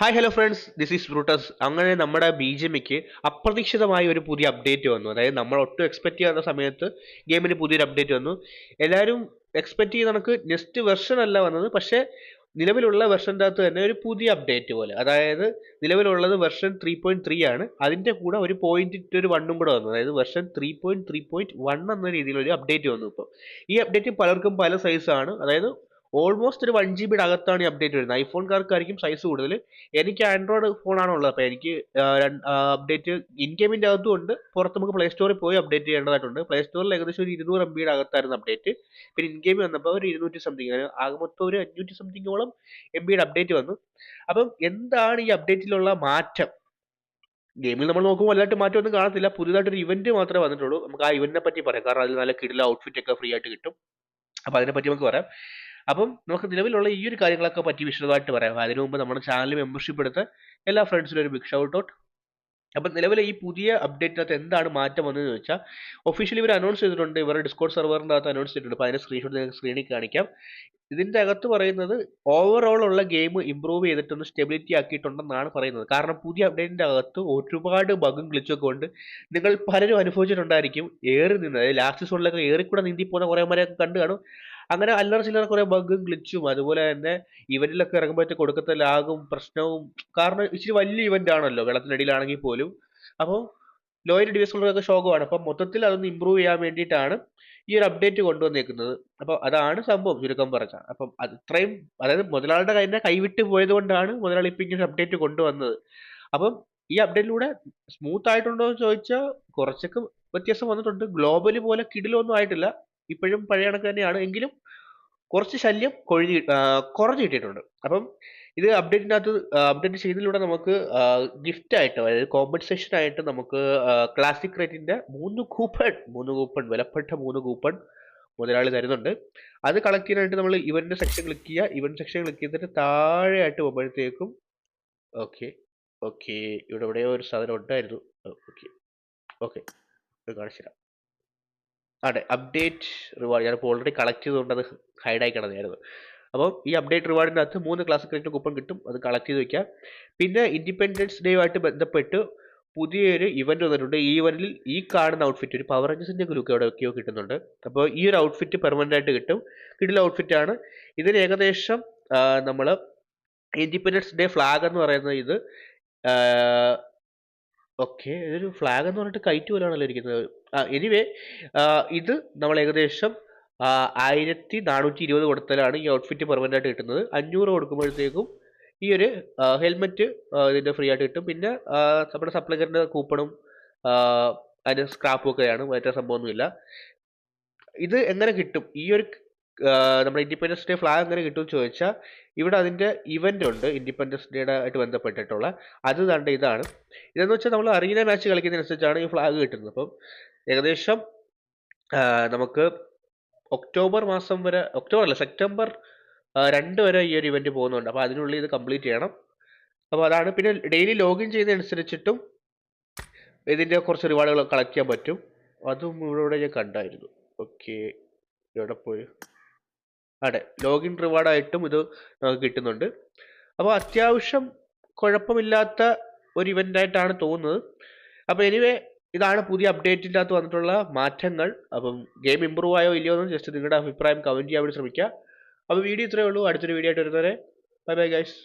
Hi hello friends this is Brutus അങ്ങനെ നമ്മുടെ B J മിക്ക് അപ്രതീക്ഷിതമായ ഒരു പുതിയ അപ്ഡേറ്റ് വന്നു. അതായത് നമ്മൾ ഒട്ടും എക്സ്പെക്ട് ചെയ്യാത്ത സമയത്ത് ഗെയിമിന് പുതിയൊരു അപ്ഡേറ്റ് വന്നു. എല്ലാവരും എക്സ്പെക്ട് ചെയ്ത് നമുക്ക് നെക്സ്റ്റ് വെർഷൻ അല്ല വന്നത്. പക്ഷേ നിലവിലുള്ള വെർഷന്റെ അകത്ത് തന്നെ ഒരു പുതിയ അപ്ഡേറ്റ് പോലെ. അതായത് നിലവിലുള്ളത് വെർഷൻ ത്രീ പോയിന്റ് ത്രീ ആണ്. അതിന്റെ കൂടെ ഒരു പോയിന്റ് ഒരു വണ്ണും കൂടെ വന്നു. അതായത് version three point three point one എന്ന രീതിയിലൊരു അപ്ഡേറ്റ് വന്നു ഇപ്പോൾ ഈ അപ്ഡേറ്റ് പലർക്കും പല സൈസാണ് അതായത് ഓൾമോസ്റ്റ് ഒരു വൺ ജി ബിയുടെ അകത്താണ് ഈ അപ്ഡേറ്റ് വരുന്നത്. ഐഫോൺകാർക്കായിരിക്കും സൈസ് കൂടുതൽ എനിക്ക് ആൻഡ്രോയിഡ് ഫോണാണ് ഉള്ളത്. അപ്പോൾ എനിക്ക് അപ്ഡേറ്റ് ഇൻ ഗെയിമിന്റെ അകത്തും ഉണ്ട്. പുറത്ത് നമുക്ക് പ്ലേ സ്റ്റോറിൽ പോയി അപ്ഡേറ്റ് ചെയ്യേണ്ടതായിട്ടുണ്ട്. പ്ലേ സ്റ്റോറിൽ ഏകദേശം ഒരു ഇരുന്നൂറ് എം ബിയുടെ അകത്തായിരുന്നു അപ്ഡേറ്റ് പിന്നെ ഇൻ ഗെയിം വന്നപ്പോൾ ഒരു ഇരുന്നൂറ്റി സംതിങ് ആകെ മൊത്തം ഒരു അഞ്ഞൂറ്റി സംതിങ്ങോളം എം ബിയുടെ അപ്ഡേറ്റ് വന്നു. അപ്പം എന്താണ് ഈ അപ്ഡേറ്റിലുള്ള മാറ്റം? ഗെയിമിൽ നമ്മൾ നോക്കുമ്പോൾ വലുതായിട്ട് മാറ്റമൊന്നും കാണത്തില്ല. പുതിയതായിട്ടൊരു ഇവന്റ് മാത്രമേ വന്നിട്ടുള്ളൂ. നമുക്ക് ആ ഇവന്റിനെ പറ്റി പറയാം. കാരണം അതിൽ നല്ല കിടില ഔട്ട്ഫിറ്റ് ഒക്കെ ഫ്രീ ആയിട്ട് കിട്ടും. അപ്പോൾ അതിനെപ്പറ്റി നമുക്ക് പറയാം. അപ്പം നമുക്ക് നിലവിലുള്ള ഈ ഒരു കാര്യങ്ങളൊക്കെ പറ്റി വിശദമായിട്ട് പറയാം. അതിനു മുമ്പ് നമ്മുടെ ചാനൽ മെമ്പർഷിപ്പ് എടുത്ത് എല്ലാ ഫ്രണ്ട്സിനും ഒരു ബിഗ് ഷൗട്ട് ഔട്ട് അപ്പം നിലവിലെ ഈ പുതിയ അപ്ഡേറ്റിനകത്ത് എന്താണ് മാറ്റം വന്നതെന്ന് വെച്ചാൽ ഒഫീഷ്യലി ഇവർ അനൗൺസ് ചെയ്തിട്ടുണ്ട് ഇവരുടെ ഡിസ്കോഡ് സെർവറിന്റെ അകത്ത് അനൗൺസ് ചെയ്തിട്ടുണ്ട്. അപ്പോൾ അതിന്റെ സ്ക്രീൻഷോട്ട് നിങ്ങൾക്ക് സ്ക്രീനിൽ കാണിക്കാം. ഇതിന്റെ അകത്ത് പറയുന്നത് ഓവറോൾ ഉള്ള ഗെയിം ഇമ്പ്രൂവ് ചെയ്തിട്ടൊന്ന് സ്റ്റെബിലിറ്റി ആക്കിയിട്ടുണ്ടെന്നാണ് പറയുന്നത്. കാരണം പുതിയ അപ്ഡേറ്റിന്റെ അകത്ത് ഒരുപാട് ബഗും ഗ്ലിച്ചൊക്കെ ഉണ്ട്. നിങ്ങൾ പലരും അനുഭവിച്ചിട്ടുണ്ടായിരിക്കും. ഏറി നിന്ന് അതായത് ലാസ്റ്റ് സോണിലൊക്കെ ഏറിക്കൂടെ നീന്തി പോകുന്ന കുറേ മരമൊക്കെ കണ്ടു കാണും. അങ്ങനെ അല്ലറ ചില്ലറ കുറെ ബഗും ഗ്ലിച്ചും അതുപോലെ തന്നെ ഇവന്റിലൊക്കെ ഇറങ്ങുമ്പോൾ കൊടുക്കത്ത ലാഗും പ്രശ്നവും കാരണം ഇച്ചിരി വലിയ ഇവന്റ് ആണല്ലോ വെള്ളത്തിനടിയിലാണെങ്കിൽ പോലും. അപ്പോൾ ലോയർ ഡിവൈസുകളൊക്കെ ഷോകമാണ് അപ്പം മൊത്തത്തിൽ അതൊന്ന് ഇമ്പ്രൂവ് ചെയ്യാൻ വേണ്ടിയിട്ടാണ് ഈ ഒരു അപ്ഡേറ്റ് കൊണ്ടുവന്നേക്കുന്നത്. അപ്പോൾ അതാണ് സംഭവം ചുരുക്കം പറഞ്ഞ അപ്പം അത്രയും അതായത് മുതലാളിയുടെ കയ്യിൽ കൈവിട്ട് പോയത് കൊണ്ടാണ് മുതലാളി ഇപ്പം ഇങ്ങനെ അപ്ഡേറ്റ് കൊണ്ടുവന്നത്. അപ്പം ഈ അപ്ഡേറ്റിലൂടെ സ്മൂത്ത് ആയിട്ടുണ്ടോ എന്ന് ചോദിച്ചാൽ കുറച്ചൊക്കെ വ്യത്യാസം വന്നിട്ടുണ്ട്. ഗ്ലോബലി പോലെ കിടിലൊന്നും ആയിട്ടില്ല. ഇപ്പോഴും പഴയ കണക്ക് തന്നെയാണ്. എങ്കിലും കുറച്ച് ശല്യം കൊഴിഞ്ഞ് കുറഞ്ഞു കിട്ടിയിട്ടുണ്ട് അപ്പം ഇത് അപ്ഡേറ്റിനകത്ത് അപ്ഡേറ്റ് ചെയ്തതിലൂടെ നമുക്ക് ഗിഫ്റ്റ് ആയിട്ട് അതായത് കോമ്പൻസേഷൻ ആയിട്ട് നമുക്ക് ക്ലാസിക് റേറ്റിന്റെ മൂന്ന് കൂപ്പൺ മൂന്ന് കൂപ്പൺ വിലപ്പെട്ട മൂന്ന് കൂപ്പൺ മുതലാളി തരുന്നുണ്ട്. അത് കളക്ട് ചെയ്യാനായിട്ട് നമ്മൾ ഇവന്റ് സെക്ഷൻ ക്ലിക്ക് ചെയ്യുക. ഇവന്റ് സെക്ഷൻ ക്ലിക്ക് ചെയ്തിട്ട് താഴെയായിട്ട് പോകുമ്പോഴത്തേക്കും ഓക്കെ ഓക്കെ ഇവിടെ എവിടെയോ ഒരു സാധനം ഉണ്ടായിരുന്നു. ഓക്കെ ഓക്കെ കാണിച്ചു തരാം അതെ അപ്ഡേറ്റ് റിവാർഡ് ഞാനിപ്പോൾ ഓൾറെഡി കളക്ട് ചെയ്തുകൊണ്ട് അത് ഹൈഡ് ആയി കിടന്നായിരുന്നു അപ്പോൾ ഈ അപ്ഡേറ്റ് റിവാർഡിന്റെ അകത്ത് മൂന്ന് ക്ലാസ് ക്രെഡിറ്റ് കൂപ്പൺ കിട്ടും അത് കളക്ട് ചെയ്ത് വെക്കാം പിന്നെ ഇൻഡിപെൻഡൻസ് ഡേ ആയിട്ട് ബന്ധപ്പെട്ട് പുതിയൊരു ഇവന്റ് വന്നിട്ടുണ്ട്. ഈ ഇവന്റിൽ ഈ കാണുന്ന ഔട്ട്ഫിറ്റ് ഒരു പവർ റേഞ്ചസിന്റെ ലുക്ക് എവിടെയൊക്കെയോ കിട്ടുന്നുണ്ട്. അപ്പോൾ ഈ ഒരു ഔട്ട്ഫിറ്റ് പെർമനന്റ് ആയിട്ട് കിട്ടും. കിട്ടുന്ന ഔട്ട്ഫിറ്റ് ആണ്. ഇതിന് ഏകദേശം നമ്മൾ ഇൻഡിപെൻഡൻസ് ഡേ ഫ്ലാഗ് എന്ന് പറയുന്നത് ഇത് ഓക്കെ ഇതൊരു ഫ്ലാഗ് എന്ന് പറഞ്ഞിട്ട് കൈറ്റ് പോലാണല്ലോ ഇരിക്കുന്നത്. എനിവേ ഇത് നമ്മൾ ഏകദേശം ആയിരത്തി നാനൂറ്റി ഇരുപത് കൊടുത്താലാണ് ഈ ഔട്ട്ഫിറ്റ് പെർമനന്റ് ആയിട്ട് കിട്ടുന്നത്. അഞ്ഞൂറ് കൊടുക്കുമ്പോഴത്തേക്കും ഈ ഒരു ഹെൽമെറ്റ് ഇതിന്റെ ഫ്രീ ആയിട്ട് കിട്ടും. പിന്നെ നമ്മുടെ സപ്ലൈക്കറിന്റെ കൂപ്പണും അതിന്റെ സ്ക്രാപ്പും ഒക്കെയാണ്. മറ്റേ സംഭവമൊന്നുമില്ല ഇത് എങ്ങനെ കിട്ടും? ഈ ഒരു നമ്മുടെ ഇൻഡിപെൻഡൻസ് ഡേ ഫ്ലാഗ് എങ്ങനെ കിട്ടും ചോദിച്ചാൽ ഇവിടെ അതിന്റെ ഇവന്റ് ഉണ്ട് ഇൻഡിപെൻഡൻസ് ഡേയുടെ ആയിട്ട് ബന്ധപ്പെട്ടിട്ടുള്ള. അത് കണ്ട് ഇതാണ്. ഇതെന്ന് വെച്ചാൽ നമ്മൾ അറീന മാച്ച് കളിക്കുന്നതിനനുസരിച്ചാണ് ഈ ഫ്ലാഗ് കിട്ടുന്നത്. അപ്പം ഏകദേശം നമുക്ക് ഒക്ടോബർ മാസം വരെ ഒക്ടോബർ അല്ല സെപ്റ്റംബർ രണ്ട് വരെ ഈ ഒരു ഇവന്റ് പോകുന്നുണ്ട്. അപ്പോൾ അതിനുള്ളിൽ ഇത് കംപ്ലീറ്റ് ചെയ്യണം. അപ്പോൾ അതാണ് പിന്നെ ഡെയിലി ലോഗിൻ ചെയ്യുന്നതനുസരിച്ചിട്ടും ഇതിന്റെ കുറച്ച് റിവാർഡുകൾ കളക്ട് ചെയ്യാൻ പറ്റും. അതും ഇവിടെ ഞാൻ കണ്ടായിരുന്നു. ഓക്കെ ഇവിടെ പോയി? അതെ ലോഗിൻ റിവാർഡായിട്ടും ഇത് നമുക്ക് കിട്ടുന്നുണ്ട്. അപ്പോൾ അത്യാവശ്യം കുഴപ്പമില്ലാത്ത ഒരു ഇവന്റായിട്ടാണ് തോന്നുന്നത്. അപ്പോൾ എനിവേ ഇതാണ് പുതിയ അപ്ഡേറ്റിന്റെ അകത്ത് വന്നിട്ടുള്ള മാറ്റങ്ങൾ. അപ്പം ഗെയിം ഇമ്പ്രൂവ് ആയോ ഇല്ലയോ എന്ന് ജസ്റ്റ് നിങ്ങളുടെ അഭിപ്രായം കമന്റ് ചെയ്യാൻ വേണ്ടി ശ്രമിക്കുക. അപ്പോൾ വീഡിയോ ഇത്രയേ ഉള്ളൂ. അടുത്തൊരു വീഡിയോ ആയിട്ട് വരുന്നവരെ. Bye bye guys